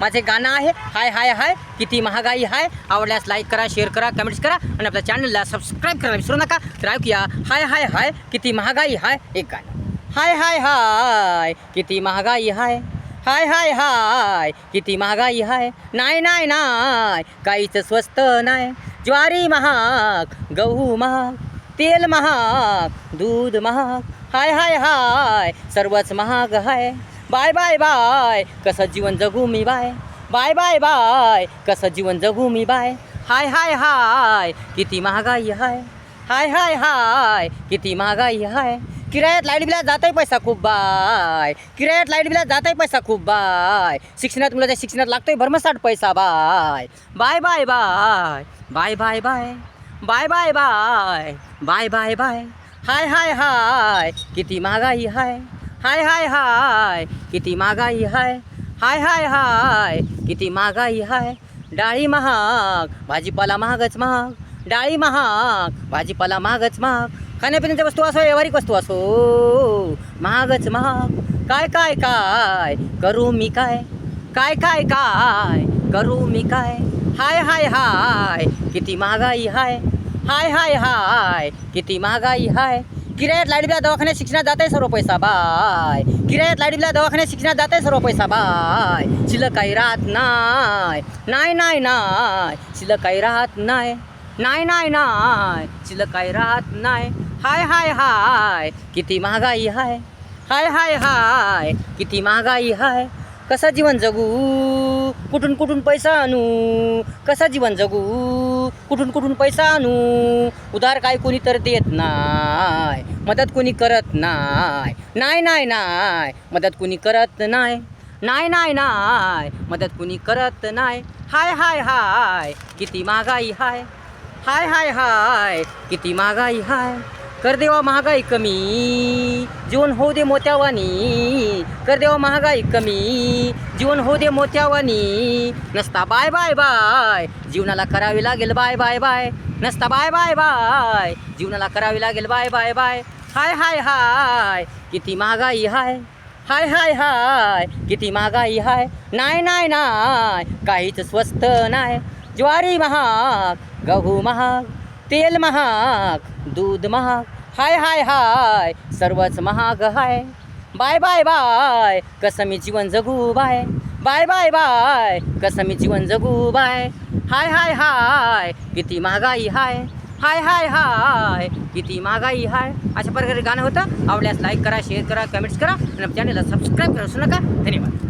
माझे गाणं आहे. हाय हाय हाय. किती महागाई हाय. आवडल्यास लाईक करा शेअर करा कमेंट्स करा आणि आपल्या चॅनलला सबस्क्राईब करायला विसरू नका. तर ऐकूया हाय हाय हाय. किती महागाई हाय. एक गाणं. हाय हाय हाय. किती महागाई हाय. हाय हाय हाय. किती महागाई हाय. नाही नाही नाही. काहीच स्वस्त नाही. ज्वारी महाग गहू महाग तेल महाग दूध महाग. हाय हाय हाय. सर्वच महाग हाय. बाय बाय बाय. कसं जीवन जगू मी बाय? बाय बाय बाय. कसं जीवन जगू मी बाय? हाय हाय हाय. किती महागाई हाय? हाय हाय हाय. किती महागाई हाय? किरायात लाइट बिलात आहे पैसा खूप बाय. किरायात लाइट बिलात जाताय पैसा खूप बाय. शिक्षणात मुलाच्या शिक्षणात लागतोय भरमसाठ पैसा बाय. बाय बाय बाय. बाय बाय बाय. बाय बाय बाय. बाय बाय बाय. हाय हाय हाय. किती महागाई हाय? हाय हाय हाय किती महागाई हाय. हाय हाय हाय किती महागाई हाय. डाळी महाग भाजीपाला महागच महाग. डाळी महाग भाजीपाला महागच महाग. खाण्यापिण्याच्या वस्तू असो व्यावहारिक वस्तू असो महागच महाग. काय काय काय करू मी काय? काय काय काय करू मी काय? हाय हाय हाय किती महागाई हाय. हाय हाय हाय किती महागाई हाय. किरायात लाइट बिला दवाखान्यात शिक्षणात जाते सर्व पैसा बाय. किरायात लाइट बिला दवाखान्यात शिक्षणात जाते सर्व पैसा बाय. शिल्लक काही राहत नाही. नाही नाही नाय शिल्लक काही राहत नाही. नाही नाही नाही. शिल्लक काही राहत नाही. हाय हाय हाय. किती महागाई हाय. हाय हाय हाय. किती महागाई हाय. कसं जीवन जगू? कुठून कुठून पैसा आणू? कसं जीवन जगू? कुठून कुठून पैसा आणू? उधार काय कोणी तर देत नाय मदत कोणी करत नाय नाय नाय नाय मदत कोणी करत नाही नाय नाय नाय मदत कोणी करत नाही. हाय हाय हाय किती महागाई हाय. हाय हाय हाय किती महागाई हाय. कर देवा महागाई कमी जीवन होऊ दे मोत्यावानी. कर देवा महागाई कमी जीवन होऊ दे मोत्यावानी. नसता बाय बाय बाय जीवनाला करावी लागेल बाय बाय बाय. नसता बाय बाय बाय जीवनाला करावी लागेल बाय बाय बाय. हाय हाय हाय किती महागाई हाय. हाय हाय हाय किती महागाई हाय. नाही नाही नाही काहीच स्वस्त नाही. ज्वारी महाग गहू महाग. तेल महाग दूध महाग हाय हाय हाय सर्वच महाग हाय. बाय बाय बाय कसं मी जीवन जगू बाय. बाय बाय बाय कसं मी जीवन जगू बाय. हाय हाय हाय किती महागाई हाय. हाय हाय हाय किती महागाई हाय. अशा प्रकारे गाणं होतं. आवडल्यास लाईक करा शेअर करा कमेंट्स करा आणि चॅनलला सबस्क्राईब करू नका. धन्यवाद.